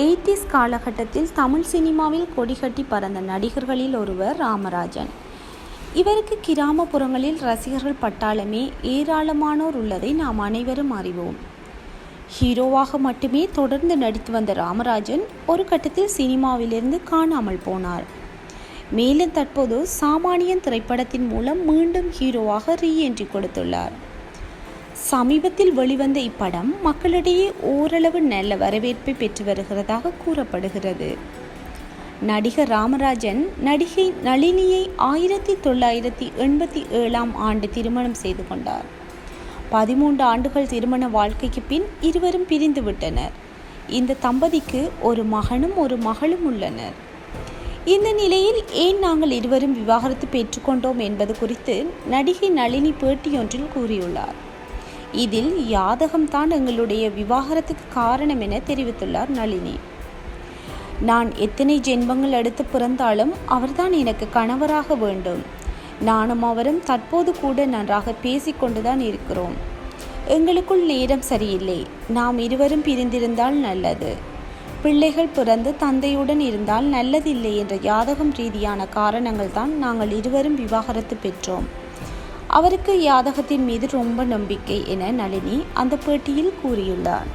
Eighties காலகட்டத்தில் தமிழ் சினிமாவில் கொடிகட்டி பறந்த நடிகர்களில் ஒருவர் ராமராஜன். இவருக்கு கிராமப்புறங்களில் ரசிகர்கள் பட்டாளமே ஏராளமானோர் உள்ளதை நாம் அனைவரும் அறிவோம். ஹீரோவாக மட்டுமே தொடர்ந்து நடித்து வந்த ராமராஜன் ஒரு கட்டத்தில் சினிமாவிலிருந்து காணாமல் போனார். மேலும் தற்போது சாமானியன் திரைப்படத்தின் மூலம் மீண்டும் ஹீரோவாக ரீஎன்ட்ரி கொடுத்துள்ளார். சமீபத்தில் வெளிவந்த இப்படம் மக்களிடையே ஓரளவு நல்ல வரவேற்பை பெற்று வருகிறதாக கூறப்படுகிறது. நடிகர் ராமராஜன் நடிகை நளினியை ஆயிரத்தி தொள்ளாயிரத்தி எண்பத்தி ஏழாம் ஆண்டு திருமணம் செய்து கொண்டார். பதிமூன்று ஆண்டுகள் திருமண வாழ்க்கைக்கு பின் இருவரும் பிரிந்து விட்டனர். இந்த தம்பதிக்கு ஒரு மகனும் ஒரு மகளும் உள்ளனர். இந்த நிலையில் ஏன் நாங்கள் இருவரும் விவாகரத்து பெற்றுக்கொண்டோம் என்பது குறித்து நடிகை நளினி பேட்டியொன்றில் கூறியுள்ளார். இதில் யாதகம்தான் எங்களுடைய விவாகரத்துக்கு காரணம் என தெரிவித்துள்ளார் நளினி. நான் எத்தனை ஜென்மங்கள் எடுத்து பிறந்தாலும் அவர்தான் எனக்கு கணவராக வேண்டும். நானும் அவரும் தற்போது கூட நன்றாக பேசிக்கொண்டுதான் இருக்கிறோம். எங்களுக்குள் நேரம் சரியில்லை. நாம் இருவரும் பிரிந்திருந்தால் நல்லது. பிள்ளைகள் பிறந்து தந்தையுடன் இருந்தால் நல்லதில்லை என்ற யாதகம் ரீதியான காரணங்கள் தான் நாங்கள் இருவரும் விவாகரத்து பெற்றோம். அவருக்கு யாதகத்தின் மீது ரொம்ப நம்பிக்கை என நளினி அந்த பேட்டியில் கூறியுள்ளார்.